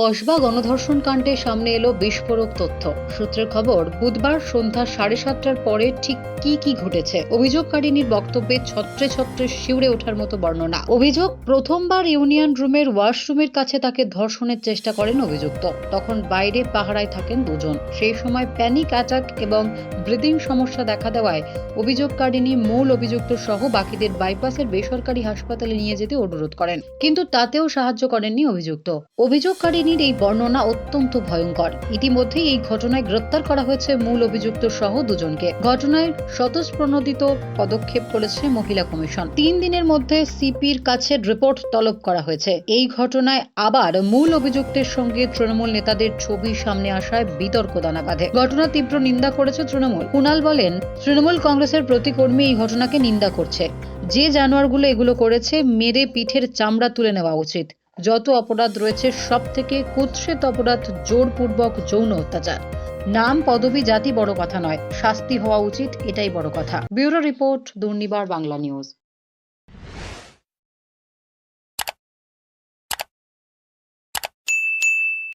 কসবা গণধর্ষণ কাণ্ডে সামনে এলো বিস্ফোরক তথ্য। সূত্রের খবর, বুধবার সন্ধ্যা সাড়ে সাতটার পরে ঠিক কি কি ঘটেছে অভিযোগকারিনীর বক্তব্যে ছত্রে ছত্রে শিউরে ওঠার মতো বর্ণনা। অভিযোগ, প্রথমবার ইউনিয়ন রুমের ওয়াশরুমের কাছে তাকে ধর্ষণের চেষ্টা করেন অভিযুক্ত। তখন বাইরে পাহারায় থাকেন দুজন। সেই সময় প্যানিক অ্যাটাক এবং ব্রিদিং সমস্যা দেখা দেওয়ায় অভিযোগকারিনী মূল অভিযুক্ত সহ বাকিদের বাইপাসের বেসরকারি হাসপাতালে নিয়ে যেতে অনুরোধ করেন। কিন্তু তাতেও সাহায্য করেননি অভিযুক্ত। অভিযোগকারিনীর এই বর্ণনা অত্যন্ত ভয়ঙ্কর। ইতিমধ্যেই এই ঘটনায় গ্রেপ্তার করা হয়েছে মূল অভিযুক্ত সহ দুজনকে। ঘটনায় স্বতঃপ্রণোদিত পদক্ষেপ করেছে মহিলা কমিশন। তিন দিনের মধ্যে সিপির কাছে রিপোর্ট তলব করা হয়েছে। এই ঘটনায় আবার মূল অভিযুক্তের সঙ্গে তৃণমূল নেতাদের ছবি সামনে আসায় বিতর্ক দানা বাঁধে। ঘটনা তীব্র নিন্দা করেছে তৃণমূল। কুণাল বলেন, তৃণমূল কংগ্রেসের প্রতি কর্মী এই ঘটনাকে নিন্দা করছে। যে জানোয়ারগুলো এগুলো করেছে, মেরে পিঠের চামড়া তুলে নেওয়া উচিত। যত অপরাধ রয়েছে সব থেকে কুৎসিত অপরাধ জোরপূর্বক যৌন অত্যাচার। নাম, পদবি, জাতি বড় কথা নয়, শাস্তি হওয়া উচিত, এটাই বড় কথা। Bureau report, Durnibar, Bangla news.